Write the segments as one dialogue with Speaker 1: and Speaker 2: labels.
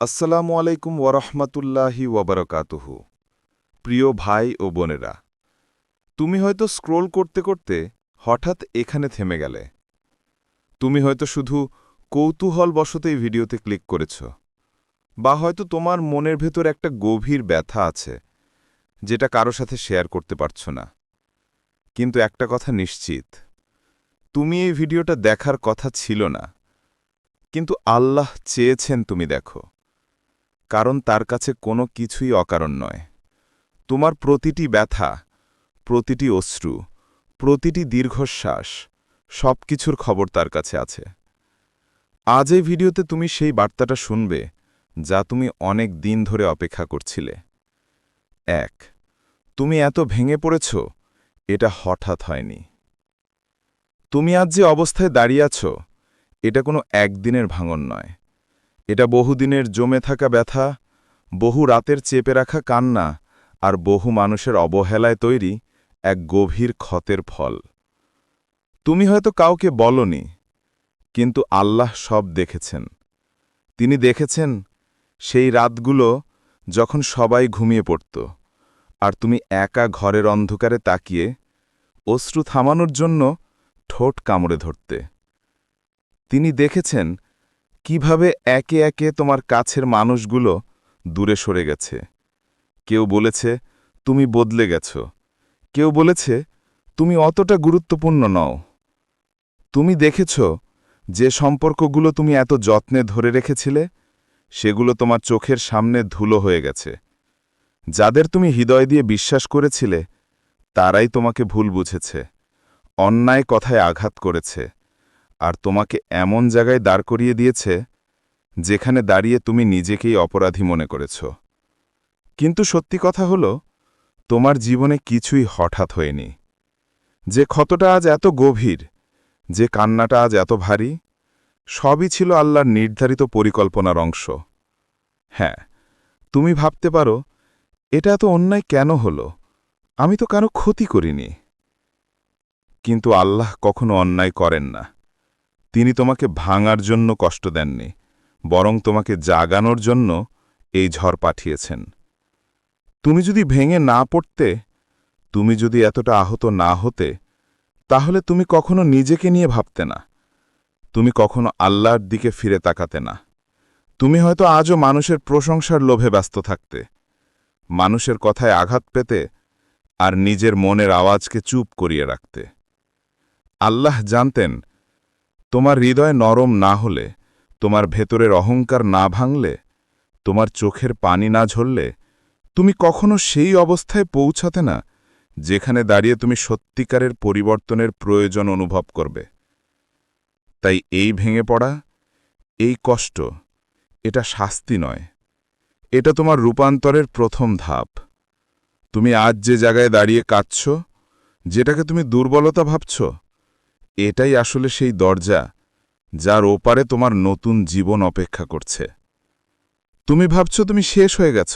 Speaker 1: আসসালামু আলাইকুম ওরহমতুল্লাহি ওবরকাতুহু প্রিয় ভাই ও বোনেরা, তুমি হয়তো স্ক্রোল করতে করতে হঠাৎ এখানে থেমে গেলে। তুমি হয়তো শুধু কৌতূহল বশতেই ভিডিওতে ক্লিক করেছ, বা হয়তো তোমার মনের ভেতর একটা গভীর ব্যথা আছে, যেটা কারও সাথে শেয়ার করতে পারছ না। কিন্তু একটা কথা নিশ্চিত, তুমি এই ভিডিওটা দেখার কথা ছিল না, কিন্তু আল্লাহ চেয়েছেন তুমি দেখো। কারণ তার কাছে কোনো কিছুই অকারণ নয়। তোমার প্রতিটি ব্যথা, প্রতিটি অশ্রু, প্রতিটি দীর্ঘশ্বাস সব কিছুর খবর তার কাছে আছে। আজ এই ভিডিওতে তুমি সেই বার্তাটা শুনবে যা তুমি অনেক দিন ধরে অপেক্ষা করছিলে। এক, তুমি এত ভেঙে পড়েছ, এটা হঠাৎ হয়নি। তুমি আজ যে অবস্থায় দাঁড়িয়ে আছো, এটা কোনো একদিনের ভাঙন নয়। এটা বহুদিনের জমে থাকা ব্যথা, বহু রাতের চেপে রাখা কান্না, আর বহু মানুষের অবহেলায় তৈরি এক গভীর ক্ষতের ফল। তুমি হয়তো কাউকে বলনি, কিন্তু আল্লাহ সব দেখেছেন। তিনি দেখেছেন সেই রাতগুলো যখন সবাই ঘুমিয়ে পড়ত, আর তুমি একা ঘরের অন্ধকারে তাকিয়ে অশ্রু থামানোর জন্য ঠোঁট কামড়ে ধরতে। তিনি দেখেছেন কীভাবে একে একে তোমার কাছের মানুষগুলো দূরে সরে গেছে? কেউ বলেছে, তুমি বদলে গেছ। কেউ বলেছে, তুমি অতটা গুরুত্বপূর্ণ নও। তুমি দেখেছ, যে সম্পর্কগুলো তুমি এত যত্নে ধরে রেখেছিলে, সেগুলো তোমার চোখের সামনে ধুলো হয়ে গেছে। যাদের তুমি হৃদয় দিয়ে বিশ্বাস করেছিলে, তারাই তোমাকে ভুল বুঝেছে, অন্যায় কথায় আঘাত করেছে। আর তোমাকে এমন জায়গায় দাঁড় করিয়ে দিয়েছে, যেখানে দাঁড়িয়ে তুমি নিজেকেই অপরাধী মনে করেছ। কিন্তু সত্যি কথা হল, তোমার জীবনে কিছুই হঠাৎ হয়নি। যে ক্ষতটা আজ এত গভীর, যে কান্নাটা আজ এত ভারী, সবই ছিল আল্লাহর নির্ধারিত পরিকল্পনার অংশ। হ্যাঁ তুমি ভাবতে পারো, এটা এত অন্যায় কেন হল? আমি তো কারও ক্ষতি করিনি। কিন্তু আল্লাহ কখনো অন্যায় করেন না। তিনি তোমাকে ভাঙার জন্য কষ্ট দেননি, বরং তোমাকে জাগানোর জন্য এই ঝড় পাঠিয়েছেন। তুমি যদি ভেঙে না পড়তে, তুমি যদি এতটা আহত না হতে, তাহলে তুমি কখনো নিজেকে নিয়ে ভাবতে না। তুমি কখনো আল্লাহর দিকে ফিরে তাকাতে না। তুমি হয়তো আজও মানুষের প্রশংসার লোভে ব্যস্ত থাকতে, মানুষের কথায় আঘাত পেতে আর নিজের মনের আওয়াজকে চুপ করিয়ে রাখতে। আল্লাহ জানতেন তোমার হৃদয় নরম না হলে, তোমার ভেতরের অহংকার না ভাঙলে, তোমার চোখের পানি না ঝরলে, তুমি কখনো সেই অবস্থায় পৌঁছাতে না, যেখানে দাঁড়িয়ে তুমি সত্যিকারের পরিবর্তনের প্রয়োজন অনুভব করবে। তাই এই ভেঙে পড়া, এই কষ্ট, এটা শাস্তি নয়। এটা তোমার রূপান্তরের প্রথম ধাপ। তুমি আজ যে জায়গায় দাঁড়িয়ে কাঁদছ, যেটাকে তুমি দুর্বলতা ভাবছ এটাই আসলে সেই দরজা, যার ওপারে তোমার নতুন জীবন অপেক্ষা করছে। তুমি ভাবছ তুমি শেষ হয়ে গেছ,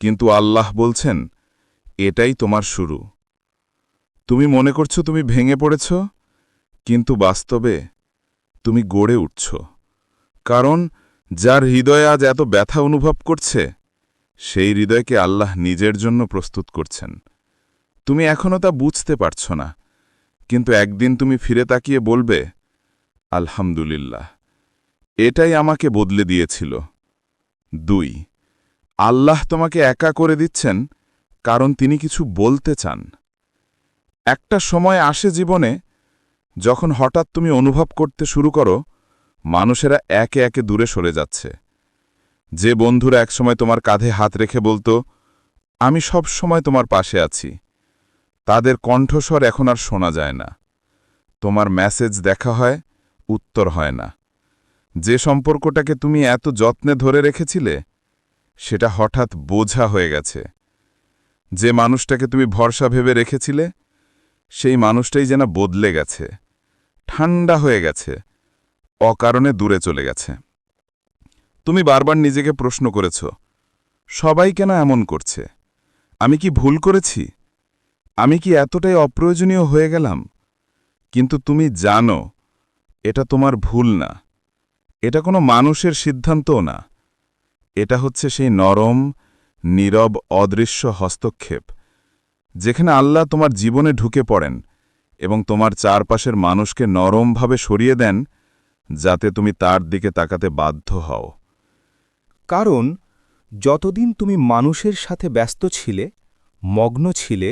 Speaker 1: কিন্তু আল্লাহ বলছেন, এটাই তোমার শুরু। তুমি মনে করছ তুমি ভেঙে পড়েছ, কিন্তু বাস্তবে তুমি গড়ে উঠছ। কারণ যার হৃদয়ে আজ এত ব্যথা অনুভব করছে, সেই হৃদয়কে আল্লাহ নিজের জন্য প্রস্তুত করছেন। তুমি এখনও তা বুঝতে পারছ না। কিন্তু একদিন তুমি ফিরে তাকিয়ে বলবে, আলহামদুলিল্লাহ, এটাই আমাকে বদলে দিয়েছিল। দুই, আল্লাহ তোমাকে একা করে দিচ্ছেন কারণ তিনি কিছু বলতে চান। একটা সময় আসে জীবনে, যখন হঠাৎ তুমি অনুভব করতে শুরু করো, মানুষেরা একে একে দূরে সরে যাচ্ছে। যে বন্ধুরা একসময় তোমার কাঁধে হাত রেখে বলতো, আমি সব সময় তোমার পাশে আছি। তাদের কণ্ঠস্বর এখন আর শোনা যায় না। তোমার মেসেজ দেখা হয়, উত্তর হয় না। যে সম্পর্কটাকে তুমি এত যত্নে ধরে রেখেছিলে, সেটা হঠাৎ বোঝা হয়ে গেছে। যে মানুষটাকে তুমি ভরসা ভেবে রেখেছিলে, সেই মানুষটাই যেন বদলে গেছে, ঠান্ডা হয়ে গেছে, অকারণে দূরে চলে গেছে। তুমি বারবার নিজেকে প্রশ্ন করেছ, সবাই কেন এমন করছে? আমি কি ভুল করেছি? আমি কি এতটাই অপ্রয়োজনীয় হয়ে গেলাম? কিন্তু তুমি জানো, এটা তোমার ভুল না। এটা কোনো মানুষের সিদ্ধান্তও না। এটা হচ্ছে সেই নরম, নীরব, অদৃশ্য হস্তক্ষেপ, যেখানে আল্লাহ তোমার জীবনে ঢুকে পড়েন এবং তোমার চারপাশের মানুষকে নরমভাবে সরিয়ে দেন, যাতে তুমি তার দিকে তাকাতে বাধ্য হও।
Speaker 2: কারণ, যতদিন তুমি মানুষের সাথে ব্যস্ত ছিলে, মগ্ন ছিলে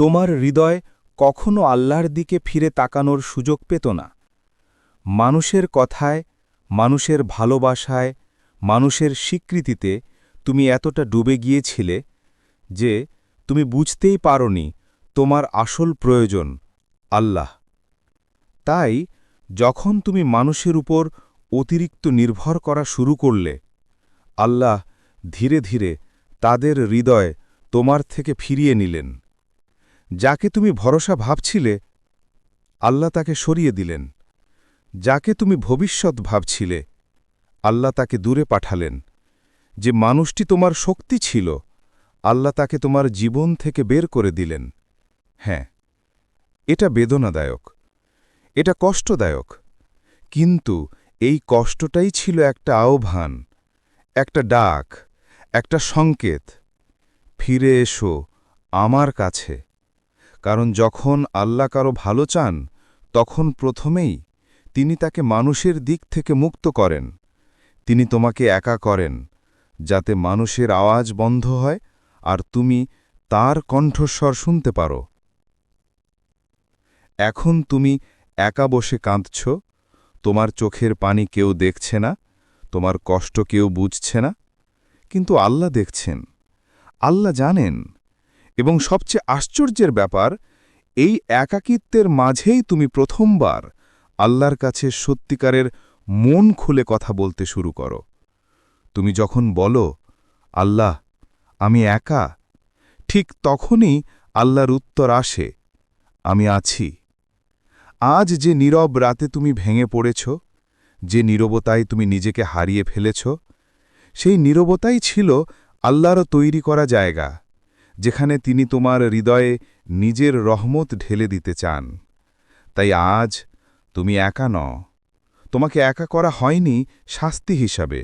Speaker 2: তোমার হৃদয় কখনো আল্লাহর দিকে ফিরে তাকানোর সুযোগ পেত না। মানুষের কথায়, মানুষের ভালোবাসায়, মানুষের স্বীকৃতিতে তুমি এতটা ডুবে গিয়েছিলে যে তুমি বুঝতেই পারনি তোমার আসল প্রয়োজন, আল্লাহ। তাই যখন তুমি মানুষের উপর অতিরিক্ত নির্ভর করা শুরু করলে, আল্লাহ ধীরে ধীরে তাদের হৃদয় তোমার থেকে ফিরিয়ে নিলেন। যাকে তুমি ভরসা ভাবছিলে, আল্লাহ তাকে সরিয়ে দিলেন। যাকে তুমি ভবিষ্যৎ ভাবছিলে, আল্লাহ তাকে দূরে পাঠালেন। যে মানুষটি তোমার শক্তি ছিল, আল্লাহ তাকে তোমার জীবন থেকে বের করে দিলেন। হ্যাঁ এটা বেদনাদায়ক, এটা কষ্টদায়ক। কিন্তু এই কষ্টটাই ছিল একটা আহ্বান, একটা ডাক, একটা সংকেত। ফিরে এসো আমার কাছে। কারণ যখন আল্লাহ কারও ভালো চান, তখন প্রথমেই তিনি তাকে মানুষের দিক থেকে মুক্ত করেন। তিনি তোমাকে একা করেন, যাতে মানুষের আওয়াজ বন্ধ হয় আর তুমি তার কণ্ঠস্বর শুনতে পারো। এখন তুমি একা বসে কাঁদছ, তোমার চোখের পানি কেউ দেখছে না, তোমার কষ্ট কেউ বুঝছে না, কিন্তু আল্লাহ দেখছেন। আল্লাহ জানেন এবং সবচেয়ে আশ্চর্যের ব্যাপার, এই একাকিত্বের মাঝেই তুমি প্রথমবার আল্লাহর কাছে সত্যিকারের মন খুলে কথা বলতে শুরু করো। তুমি যখন বলো, আল্লাহ, আমি একা, ঠিক তখনই আল্লাহর উত্তর আসে, আমি আছি। আজ যে নীরব রাতে তুমি ভেঙে পড়েছ, যে নীরবতায় তুমি নিজেকে হারিয়ে ফেলেছ, সেই নীরবতাই ছিল আল্লাহরও তৈরি করা জায়গা। যেখানে তিনি তোমার হৃদয়ে নিজের রহমত ঢেলে দিতে চান। তাই আজ তুমি একা ন তোমাকে একা করা হয়নি শাস্তি হিসাবে,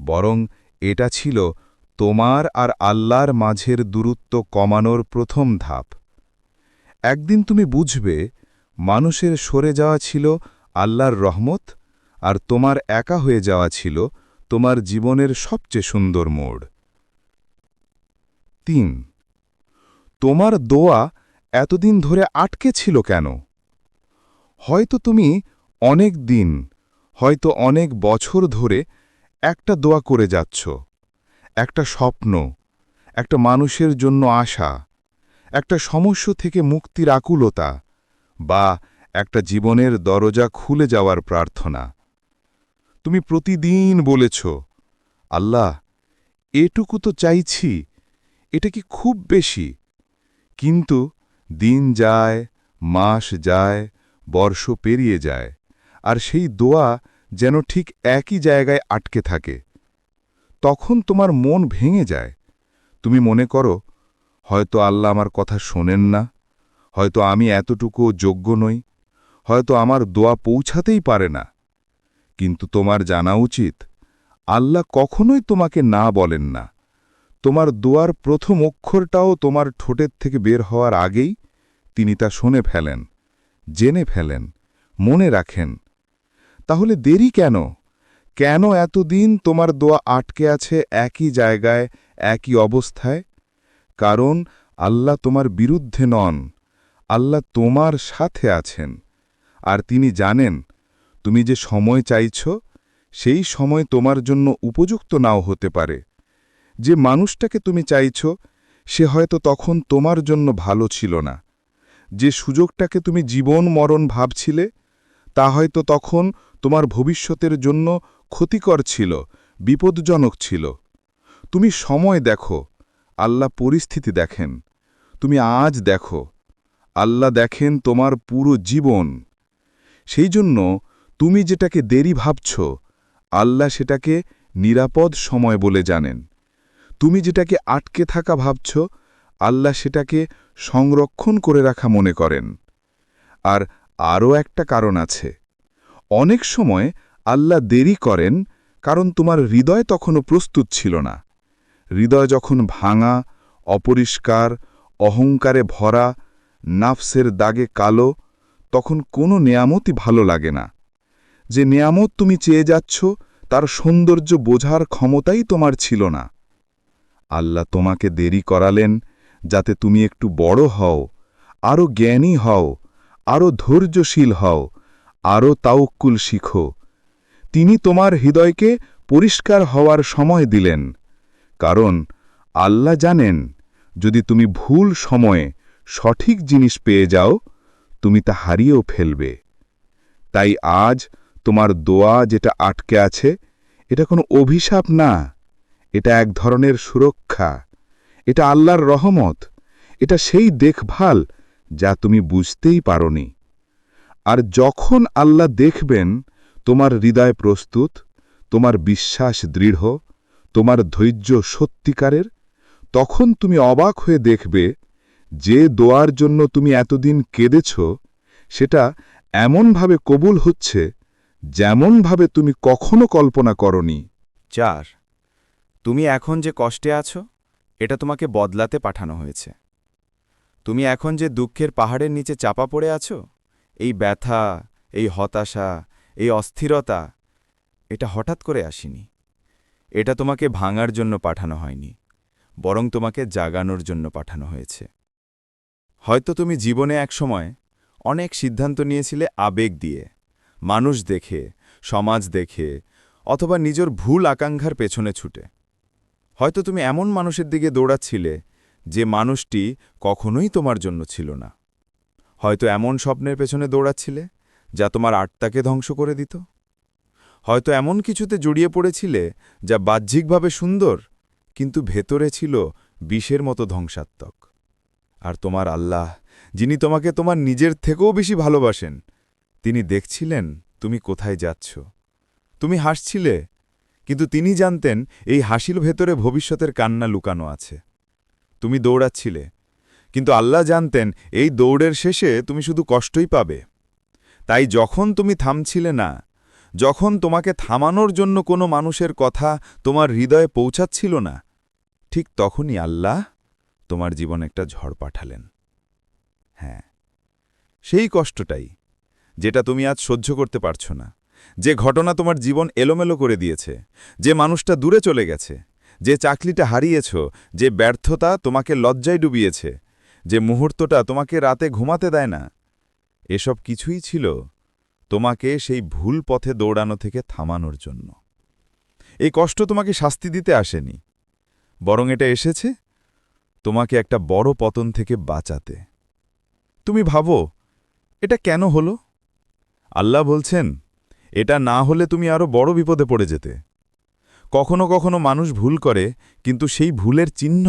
Speaker 2: বরং এটা ছিল তোমার আর আল্লাহর মাঝের দূরত্ব কমানোর প্রথম ধাপ। একদিন তুমি বুঝবে মানুষের সরে যাওয়া ছিল আল্লাহর রহমত আর তোমার একা হয়ে যাওয়া ছিল তোমার জীবনের সবচেয়ে সুন্দর মোড়। তিন তোমার দোয়া এতদিন ধরে আটকে ছিল কেন? হয়তো তুমি অনেক দিন, হয়তো অনেক বছর ধরে একটা দোয়া করে যাচ্ছ। একটা স্বপ্ন, একটা মানুষের জন্য আশা, একটা সমস্যা থেকে মুক্তির আকুলতা বা একটা জীবনের দরজা খুলে যাওয়ার প্রার্থনা। তুমি প্রতিদিন বলেছ, আল্লাহ, এটুকু তো চাইছি, এটা কি খুব বেশি? কিন্তু দিন যায়, মাস যায়, বর্ষ পেরিয়ে যায়, আর সেই দোয়া যেন ঠিক একই জায়গায় আটকে থাকে। তখন তোমার মন ভেঙে যায়। তুমি মনে করো, হয়তো আল্লাহ আমার কথা শোনেন না, হয়তো আমি এতটুকু যোগ্য নই, হয়তো আমার দোয়া পৌঁছাতেই পারে না। কিন্তু তোমার জানা উচিত, আল্লাহ কখনোই তোমাকে না বলেন না। তোমার দোয়ার প্রথম অক্ষরটাও তোমার ঠোঁটের থেকে বের হওয়ার আগেই তিনি তা শুনে ফেলেন, জেনে ফেলেন, মনে রাখেন। তাহলে দেরি কেন? কেন এতদিন তোমার দোয়া আটকে আছে একই জায়গায়, একই অবস্থায়? কারণ আল্লাহ তোমার বিরুদ্ধে নন, আল্লাহ তোমার সাথে আছেন। আর তিনি জানেন, তুমি যে সময় চাইছ, সেই সময় তোমার জন্য উপযুক্ত নাও হতে পারে। যে মানুষটাকে তুমি চাইছ, সে হয়তো তখন তোমার জন্য ভালো ছিল না। যে সুযোগটাকে তুমি জীবন মরণ ভাবছিলে, তা হয়তো তখন তোমার ভবিষ্যতের জন্য ক্ষতিকর ছিল, বিপদজনক ছিল। তুমি সময় দেখো, আল্লাহ পরিস্থিতি দেখেন। তুমি আজ দেখো, আল্লাহ দেখেন তোমার পুরো জীবন। সেই জন্য তুমি যেটাকে দেরি ভাবছ, আল্লাহ সেটাকে নিরাপদ সময় বলে জানেন। তুমি যেটাকে আটকে থাকা ভাবছ, আল্লাহ সেটাকে সংরক্ষণ করে রাখা মনে করেন। আর আরও একটা কারণ আছে। অনেক সময় আল্লাহ দেরি করেন, কারণ তোমার হৃদয় তখনও প্রস্তুত ছিল না। হৃদয় যখন ভাঙা, অপরিষ্কার, অহংকারে ভরা, নাফসের দাগে কালো, তখন কোনো নেয়ামতই ভালো লাগে না। যে নেয়ামত তুমি চেয়ে যাচ্ছ, তার সৌন্দর্য বোঝার ক্ষমতাই তোমার ছিল না। আল্লাহ তোমাকে দেরি করালেন, যাতে তুমি একটু বড় হও আরও জ্ঞানী হও আরও ধৈর্যশীল হও আরও তাউক্কুল শিখো। তিনি তোমার হৃদয়কে পরিষ্কার হওয়ার সময় দিলেন, কারণ আল্লাহ জানেন, যদি তুমি ভুল সময়ে সঠিক জিনিস পেয়ে যাও, তুমি তা হারিয়েও ফেলবে। তাই আজ তোমার দোয়া যেটা আটকে আছে, এটা কোনো অভিশাপ না। এটা এক ধরনের সুরক্ষা। এটা আল্লাহর রহমত। এটা সেই দেখভাল যা তুমি বুঝতেই পারনি। আর যখন আল্লাহ দেখবেন, তোমার হৃদয় প্রস্তুত, তোমার বিশ্বাস দৃঢ়, তোমার ধৈর্য সত্যিকারের, তখন তুমি অবাক হয়ে দেখবে যে দোয়ার জন্য তুমি এতদিন কেঁদেছ, সেটা এমনভাবে কবুল হচ্ছে যেমনভাবে তুমি কখনো কল্পনা করনি।
Speaker 3: চার তুমি এখন যে কষ্টে আছো, এটা তোমাকে বদলাতে পাঠানো হয়েছে। তুমি এখন যে দুঃখের পাহাড়ের নিচে চাপা পড়ে আছো, এই ব্যথা, এই হতাশা, এই অস্থিরতা, এটা হঠাৎ করে আসেনি। এটা তোমাকে ভাঙার জন্য পাঠানো হয়নি, বরং তোমাকে জাগানোর জন্য পাঠানো হয়েছে। হয়তো তুমি জীবনে এক সময় অনেক সিদ্ধান্ত নিয়েছিলে আবেগ দিয়ে, মানুষ দেখে, সমাজ দেখে, অথবা নিজের ভুল আকাঙ্ক্ষার পেছনে ছুটে। হয়তো তুমি এমন মানুষের দিকে দৌড়াচ্ছিলে যে মানুষটি কখনোই তোমার জন্য ছিল না। হয়তো এমন স্বপ্নের পেছনে দৌড়াচ্ছিলে যা তোমার আত্মাকে ধ্বংস করে দিত। হয়তো এমন কিছুতে জড়িয়ে পড়েছিলে যা বাহ্যিকভাবে সুন্দর, কিন্তু ভেতরে ছিল বিষের মতো ধ্বংসাত্মক। আর তোমার আল্লাহ, যিনি তোমাকে তোমার নিজের থেকেও বেশি ভালোবাসেন, তিনি দেখছিলেন তুমি কোথায় যাচ্ছ। তুমি হাসছিলে কিন্তু তিনি জানতেন এই হাসির ভেতরে ভবিষ্যতের কান্না লুকানো আছে। তুমি দৌড়াচ্ছিলে, কিন্তু আল্লাহ জানতেন এই দৌড়ের শেষে তুমি শুধু কষ্টই পাবে। তাই যখন তুমি থামছিলে না, যখন তোমাকে থামানোর জন্য কোনো মানুষের কথা তোমার হৃদয়ে পৌঁছাচ্ছিল না, ঠিক তখনই আল্লাহ তোমার জীবন একটা ঝড় পাঠালেন। হ্যাঁ সেই কষ্টটাই, যেটা তুমি আজ সহ্য করতে পারছ না। যে ঘটনা তোমার জীবন এলোমেলো করে দিয়েছে, যে মানুষটা দূরে চলে গেছে, যে চাকরিটা হারিয়েছ, যে ব্যর্থতা তোমাকে লজ্জায় ডুবিয়েছে, যে মুহূর্তটা তোমাকে রাতে ঘুমাতে দেয় না, এসব কিছুই ছিল তোমাকে সেই ভুল পথে দৌড়ানো থেকে থামানোর জন্য। এই কষ্ট তোমাকে শাস্তি দিতে আসেনি, বরং এটা এসেছে তোমাকে একটা বড় পতন থেকে বাঁচাতে। তুমি ভাবো, এটা কেন হলো? আল্লাহ বলছেন এটা না হলে তুমি আরও বড় বিপদে পড়ে যেতে। কখনো কখনো মানুষ ভুল করে, কিন্তু সেই ভুলের চিহ্ন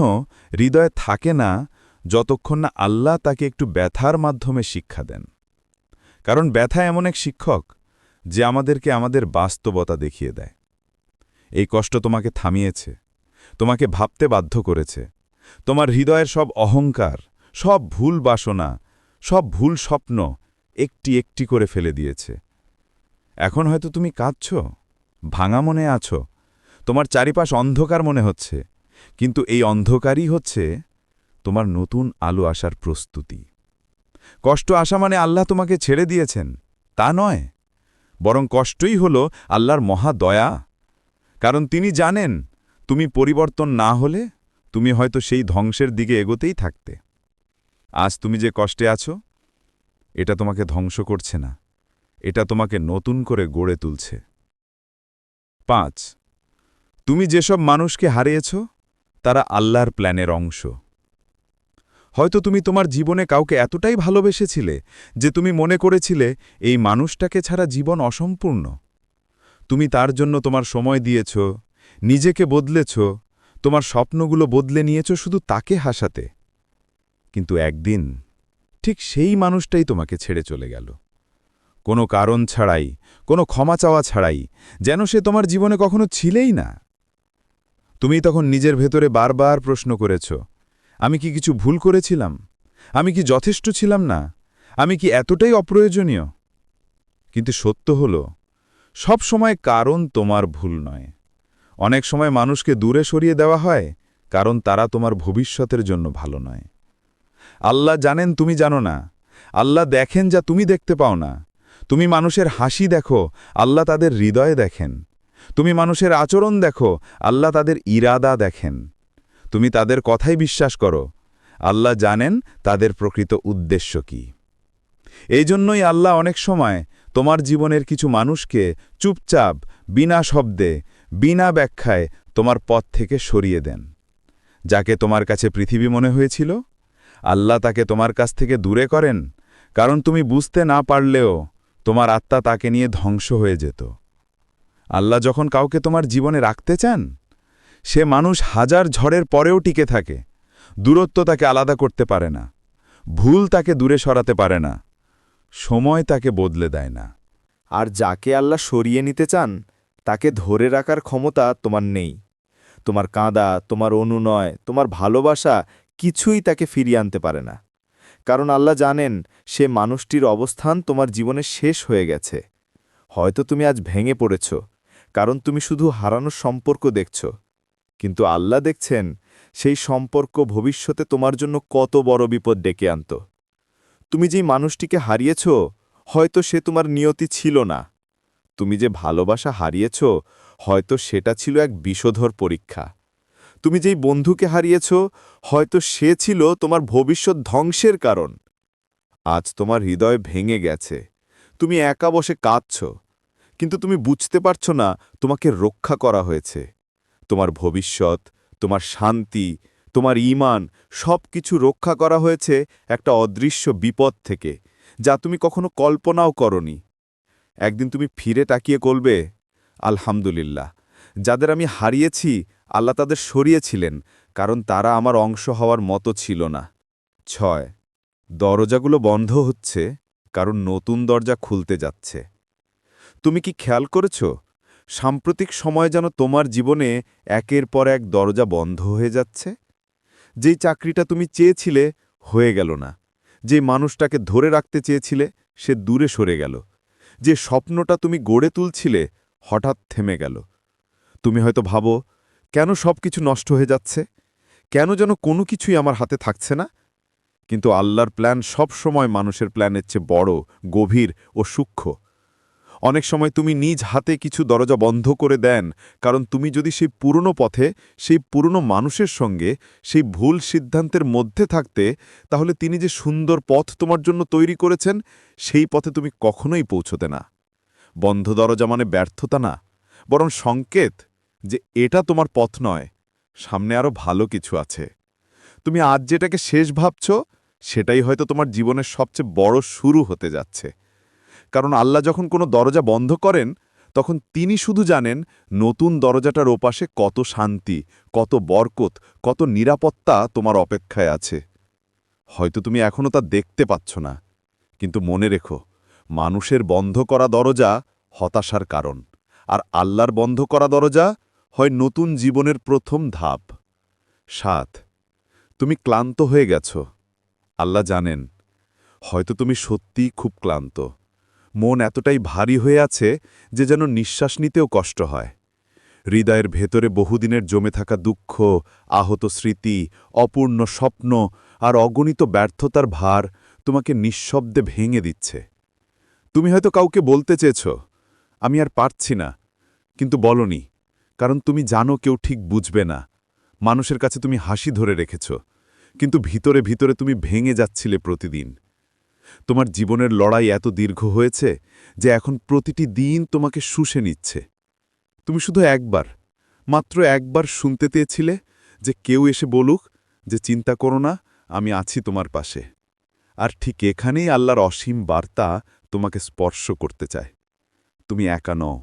Speaker 3: হৃদয়ে থাকে না যতক্ষণ না আল্লাহ তাকে একটু ব্যথার মাধ্যমে শিক্ষা দেন। কারণ ব্যথা এমন এক শিক্ষক যে আমাদেরকে আমাদের বাস্তবতা দেখিয়ে দেয়। এই কষ্ট তোমাকে থামিয়েছে, তোমাকে ভাবতে বাধ্য করেছে। তোমার হৃদয়ের সব অহংকার, সব ভুল বাসনা, সব ভুল স্বপ্ন একটি একটি করে ফেলে দিয়েছে। এখন হয়তো তুমি কাঁদছ, ভাঙা মনে আছো, তোমার চারিপাশ অন্ধকার মনে হচ্ছে, কিন্তু এই অন্ধকারই হচ্ছে তোমার নতুন আলো আসার প্রস্তুতি। কষ্ট আসা মানে আল্লাহ তোমাকে ছেড়ে দিয়েছেন, তা নয়, বরং কষ্টই হল আল্লাহর মহা দয়া। কারণ তিনি জানেন, তুমি পরিবর্তন না হলে তুমি হয়তো সেই ধ্বংসের দিকে এগোতেই থাকতে। আজ তুমি যে কষ্টে আছো, এটা তোমাকে ধ্বংস করছে না। এটা তোমাকে নতুন করে গড়ে তুলছে। পাঁচ, তুমি যেসব মানুষকে হারিয়েছ, তারা আল্লাহর প্ল্যানের অংশ। হয়তো তুমি তোমার জীবনে কাউকে এতটাই ভালোবেসেছিলে যে তুমি মনে করেছিলে এই মানুষটাকে ছাড়া জীবন অসম্পূর্ণ। তুমি তার জন্য তোমার সময় দিয়েছ, নিজেকে বদলেছ, তোমার স্বপ্নগুলো বদলে নিয়েছ শুধু তাকে হাসাতে। কিন্তু একদিন, ঠিক সেই মানুষটাই তোমাকে ছেড়ে চলে গেল। কোনো কারণ ছাড়াই, কোনো ক্ষমা চাওয়া ছাড়াই, যেন সে তোমার জীবনে কখনো ছিলেই না। তুমি তখন নিজের ভেতরে বারবার প্রশ্ন করেছ, আমি কি কিছু ভুল করেছিলাম? আমি কি যথেষ্ট ছিলাম না? আমি কি এতটাই অপ্রয়োজনীয়? কিন্তু সত্য হল,
Speaker 2: সব সময় কারণ তোমার ভুল নয়। অনেক সময় মানুষকে দূরে সরিয়ে দেওয়া হয়, কারণ তারা তোমার ভবিষ্যতের জন্য ভালো নয়। আল্লাহ জানেন তুমি জানো না। আল্লাহ দেখেন যা তুমি দেখতে পাও না। তুমি মানুষের হাসি দেখো, আল্লাহ তাদের হৃদয়ে দেখেন। তুমি মানুষের আচরণ দেখো, আল্লাহ তাদের ইরাদা দেখেন। তুমি তাদের কথাই বিশ্বাস করো, আল্লাহ জানেন তাদের প্রকৃত উদ্দেশ্য কি। এই জন্যই আল্লাহ অনেক সময় তোমার জীবনের কিছু মানুষকে চুপচাপ, বিনা শব্দে, বিনা ব্যাখ্যায় তোমার পথ থেকে সরিয়ে দেন। যাকে তোমার কাছে পৃথিবী মনে হয়েছিল? আল্লাহ তাকে তোমার কাছ থেকে দূরে করেন, কারণ তুমি বুঝতে না পারলেও তোমার আত্মা তাকে নিয়ে ধ্বংস হয়ে যেত। আল্লাহ যখন কাউকে তোমার জীবনে রাখতে চান, সে মানুষ হাজার ঝড়ের পরেও টিকে থাকে, দূরত্ব তাকে আলাদা করতে পারে না, ভুল তাকে দূরে সরাতে পারে না, সময় তাকে বদলে দেয় না।
Speaker 3: আর যাকে আল্লাহ সরিয়ে নিতে চান, তাকে ধরে রাখার ক্ষমতা তোমার নেই। তোমার কাঁদা, তোমার অনুনয়, তোমার ভালোবাসা কিছুই তাকে ফিরিয়ে আনতে পারে না। কারণ আল্লাহ জানেন, সে মানুষটির অবস্থান তোমার জীবনে শেষ হয়ে গেছে। হয়তো তুমি আজ ভেঙে পড়েছ, কারণ তুমি শুধু হারানোর সম্পর্ক দেখছ। কিন্তু আল্লাহ দেখছেন, সেই সম্পর্ক ভবিষ্যতে তোমার জন্য কত বড় বিপদ ডেকে আনত। তুমি যেই মানুষটিকে হারিয়েছ, হয়তো সে তোমার নিয়তি ছিল না। তুমি যে ভালোবাসা হারিয়েছ, হয়তো সেটা ছিল এক বিষধর পরীক্ষা। তুমি যেই বন্ধুকে হারিয়েছ, হয়তো সে ছিল তোমার ভবিষ্যৎ ধ্বংসের কারণ। আজ তোমার হৃদয় ভেঙে গেছে। তুমি একা বসে কাঁদছ। কিন্তু তুমি বুঝতে পারছ না, তোমাকে রক্ষা করা হয়েছে। তোমার ভবিষ্যৎ, তোমার শান্তি, তোমার ঈমান সব কিছু রক্ষা করা হয়েছে একটা অদৃশ্য বিপদ থেকে, যা তুমি কখনো কল্পনাও করনি। একদিন তুমি ফিরে তাকিয়ে করবে আলহামদুলিল্লাহ, যাদের আমি হারিয়েছি আল্লাহ তাদের সরিয়েছিলেন, কারণ তারা আমার অংশ হওয়ার মতো ছিল না। ছয়, দরজাগুলো বন্ধ হচ্ছে, কারণ নতুন দরজা খুলতে যাচ্ছে। তুমি কি খেয়াল করেছ? সাম্প্রতিক সময় যেন তোমার জীবনে একের পর এক দরজা বন্ধ হয়ে যাচ্ছে? যেই চাকরিটা তুমি চেয়েছিলে, হয়ে গেল না। যে মানুষটাকে ধরে রাখতে চেয়েছিলে, সে দূরে সরে গেল। যে স্বপ্নটা তুমি গড়ে তুলছিলে, হঠাৎ থেমে গেল। তুমি হয়তো ভাবো কেন সব কিছু নষ্ট হয়ে যাচ্ছে? কেন যেন কোনো কিছুই আমার হাতে থাকছে না? কিন্তু আল্লাহর প্ল্যান সব সময় মানুষের প্ল্যানের চেয়ে বড়, গভীর ও সূক্ষ্ম। অনেক সময় তুমি নিজ হাতে কিছু দরজা বন্ধ করে দেন, কারণ তুমি যদি সেই পুরনো পথে, সেই পুরনো মানুষের সঙ্গে, সেই ভুল সিদ্ধান্তের মধ্যে থাকতে, তাহলে তিনি যে সুন্দর পথ তোমার জন্য তৈরি করেছেন, সেই পথে তুমি কখনোই পৌঁছতে না। বন্ধ দরজা মানে ব্যর্থতা না, বরং সংকেত। যে এটা তোমার পথ নয়, সামনে আরও ভালো কিছু আছে। তুমি আজ যেটাকে শেষ ভাবছ, সেটাই হয়তো তোমার জীবনের সবচেয়ে বড় শুরু হতে যাচ্ছে। কারণ আল্লাহ যখন কোনো দরজা বন্ধ করেন, তখন তিনি শুধু জানেন নতুন দরজাটার ওপাশে কত শান্তি, কত বরকত, কত নিরাপত্তা তোমার অপেক্ষায় আছে। হয়তো তুমি এখনও তা দেখতে পাচ্ছ না। কিন্তু মনে রেখো, মানুষের বন্ধ করা দরজা হতাশার কারণ। আর আল্লাহর বন্ধ করা দরজা হয় নতুন জীবনের প্রথম ধাপ। সাত, তুমি ক্লান্ত হয়ে গেছ। আল্লাহ জানেন, হয়তো তুমি সত্যিই খুব ক্লান্ত। মন এতটাই ভারী হয়ে আছে যে যেন নিঃশ্বাস নিতেও কষ্ট হয়। হৃদয়ের ভেতরে বহুদিনের জমে থাকা দুঃখ, আহত স্মৃতি, অপূর্ণ স্বপ্ন আর অগণিত ব্যর্থতার ভার তোমাকে নিঃশব্দে ভেঙে দিচ্ছে। তুমি হয়তো কাউকে বলতে চেয়েছ, আমি আর পারছি না, কিন্তু বলনি। কারণ তুমি জানো কেউ ঠিক বুঝবে না। মানুষের কাছে তুমি হাসি ধরে রেখেছ, কিন্তু ভিতরে ভিতরে তুমি ভেঙে যাচ্ছিলে প্রতিদিন। তোমার জীবনের লড়াই এত দীর্ঘ হয়েছে যে এখন প্রতিটি দিন তোমাকে শুষে নিচ্ছে। তুমি শুধু একবার, মাত্র একবার শুনতে চেয়েছিলে যে কেউ এসে বলুক যে চিন্তা করো না, আমি আছি তোমার পাশে। আর ঠিক এখানেই আল্লাহর অসীম বার্তা তোমাকে স্পর্শ করতে চায়। তুমি একা নও,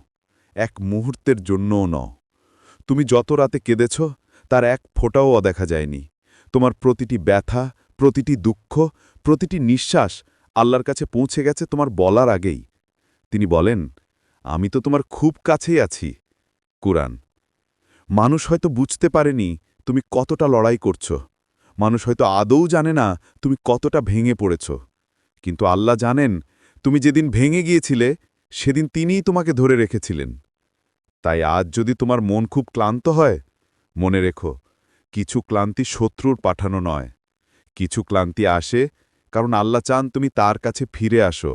Speaker 3: এক মুহূর্তের জন্যও নও। তুমি যত রাতে কেঁদেছ, তার এক ফোঁটাও অদেখা যায়নি। তোমার প্রতিটি ব্যথা, প্রতিটি দুঃখ, প্রতিটি নিঃশ্বাস আল্লাহর কাছে পৌঁছে গেছে তোমার বলার আগেই। তিনি বলেন, আমি তো তোমার খুব কাছেই আছি। কুরআন, মানুষ হয়তো বুঝতে পারেনি তুমি কতটা লড়াই করছ। মানুষ হয়তো আদৌ জানে না তুমি কতটা ভেঙে পড়েছ। কিন্তু আল্লাহ জানেন, তুমি যেদিন ভেঙে গিয়েছিলে,
Speaker 2: সেদিন তিনিই তোমাকে ধরে রেখেছিলেন। তাই আজ যদি তোমার মন খুব ক্লান্ত হয়, মনে রেখো, কিছু ক্লান্তি শত্রুর পাঠানো নয়। কিছু ক্লান্তি আসে, কারণ আল্লাহ চান তুমি তার কাছে ফিরে আসো,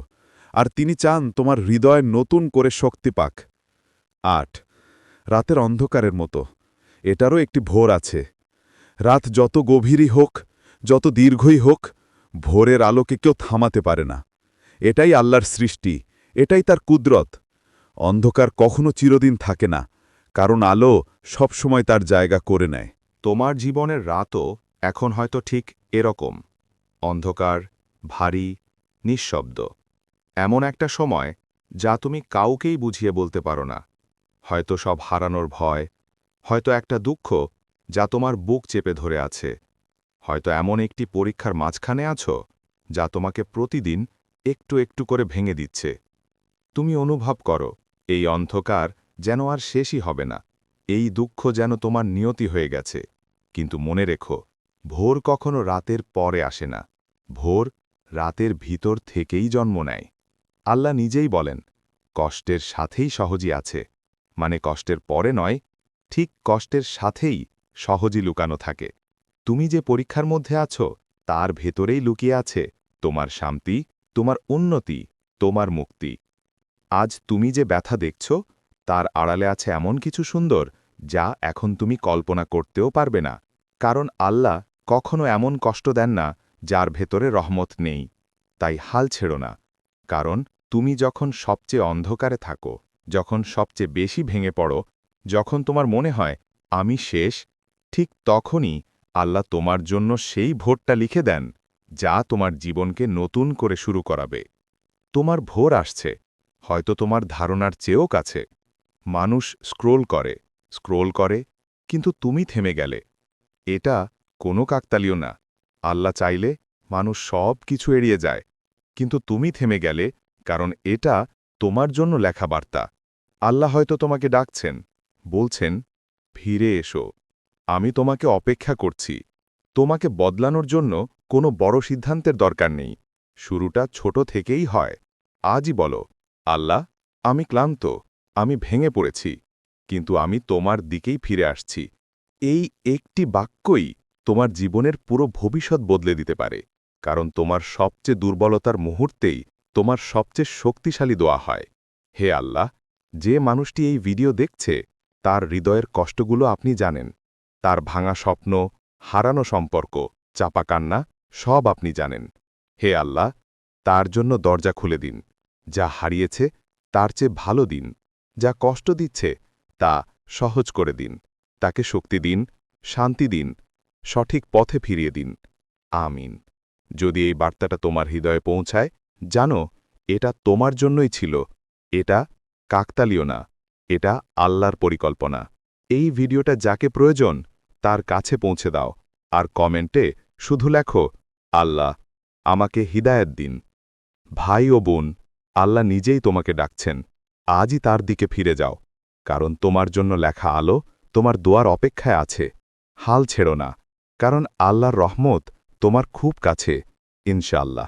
Speaker 2: আর তিনি চান তোমার হৃদয় নতুন করে শক্তি পাক। আট, রাতের অন্ধকারের মতো, এটারও একটি ভোর আছে। রাত যত গভীরই হোক, যত দীর্ঘই হোক, ভোরের আলোকে কেউ থামাতে পারে না। এটাই আল্লাহর সৃষ্টি, এটাই তার কুদরত। অন্ধকার কখনো চিরদিন থাকে না, কারণ আলো সবসময় তার জায়গা করে নেয়।
Speaker 1: তোমার জীবনের রাতও এখন হয়তো ঠিক এরকম। অন্ধকার, ভারী, নিঃশব্দ। এমন একটা সময় যা তুমি কাউকেই বুঝিয়ে বলতে পারো না। হয়তো সব হারানোর ভয়, হয়তো একটা দুঃখ যা তোমার বুক চেপে ধরে আছে। হয়তো এমন একটি পরীক্ষার মাঝখানে আছো যা তোমাকে প্রতিদিন একটু একটু করে ভেঙে দিচ্ছে। তুমি অনুভব করো এই অন্ধকার যেন আর শেষই হবে না। এই দুঃখ যেন তোমার নিয়তি হয়ে গেছে। কিন্তু মনে রেখো, ভোর কখনো রাতের পরে আসে না। ভোর রাতের ভিতর থেকেই জন্ম নেয়। আল্লাহ নিজেই বলেন, কষ্টের সাথেই সহজই আছে। মানে কষ্টের পরে নয়, ঠিক কষ্টের সাথেই সহজই লুকানো থাকে। তুমি যে পরীক্ষার মধ্যে আছো, তার ভেতরেই লুকিয়ে আছে তোমার শান্তি, তোমার উন্নতি, তোমার মুক্তি। আজ তুমি যে ব্যথা দেখছ, তার আড়ালে আছে এমন কিছু সুন্দর, যা এখন তুমি কল্পনা করতেও পারবে না। কারণ আল্লাহ কখনো এমন কষ্ট দেন না, যার ভেতরে রহমত নেই। তাই হাল ছেড়ো না। কারণ তুমি যখন সবচেয়ে অন্ধকারে থাকো, যখন সবচেয়ে বেশি ভেঙে পড়ো, যখন তোমার মনে হয়, আমি শেষ, ঠিক তখনই আল্লাহ তোমার জন্য সেই ভোটটা লিখে দেন, যা তোমার জীবনকে নতুন করে শুরু করাবে। তোমার ভোর আসছে। হয়তো তোমার ধারণার চেয়েও কাছে। মানুষ স্ক্রোল করে স্ক্রোল করে, কিন্তু তুমি থেমে গেলে। এটা কোনো কাকতালীয় না। আল্লাহ চাইলে মানুষ সব কিছু এড়িয়ে যায়, কিন্তু তুমি থেমে গেলে, কারণ এটা তোমার জন্য লেখা বার্তা আল্লাহ হয়তো তোমাকে ডাকছেন, বলছেন ফিরে এসো, আমি তোমাকে অপেক্ষা করছি। তোমাকে বদলানোর জন্য কোনো বড় সিদ্ধান্তের দরকার নেই। শুরুটা ছোট থেকেই হয়। আজই বলো আল্লাহ, আমি ক্লান্ত, আমি ভেঙে পড়েছি, কিন্তু আমি তোমার দিকেই ফিরে আসছি। এই একটি বাক্যই তোমার জীবনের পুরো ভবিষ্যৎ বদলে দিতে পারে, কারণ তোমার সবচেয়ে দুর্বলতার মুহূর্তেই তোমার সবচেয়ে শক্তিশালী দোয়া হয়। হে আল্লাহ, যে মানুষটি এই ভিডিও দেখছে, তার হৃদয়ের কষ্টগুলো আপনি জানেন। তার ভাঙা স্বপ্ন, হারানো সম্পর্ক, চাপা কান্না, সব আপনি জানেন। হে আল্লাহ, তার জন্য দরজা খুলে দিন। যা হারিয়েছে তার চেয়ে ভালো দিন, যা কষ্ট দিচ্ছে তা সহজ করে দিন। তাকে শক্তি দিন, শান্তি দিন, সঠিক পথে ফিরিয়ে দিন। আমিন। যদি এই বার্তাটা তোমার হৃদয়ে পৌঁছায়, জানো, এটা তোমার জন্যই ছিল। এটা কাকতালীয় না, এটা আল্লাহর পরিকল্পনা। এই ভিডিওটা যাকে প্রয়োজন, তার কাছে পৌঁছে দাও। আর কমেন্টে শুধু লেখো, আল্লাহ আমাকে হিদায়ত দিন। ভাই ও বোন আল্লাহ নিজেই তোমাকে ডাকছেন। আজই তার দিকে ফিরে যাও, কারণ তোমার জন্য লেখা আলো তোমার দোয়ার অপেক্ষায় আছে। হাল ছেড়ো না, কারণ আল্লাহর রহমত তোমার খুব কাছে, ইনশাআল্লাহ।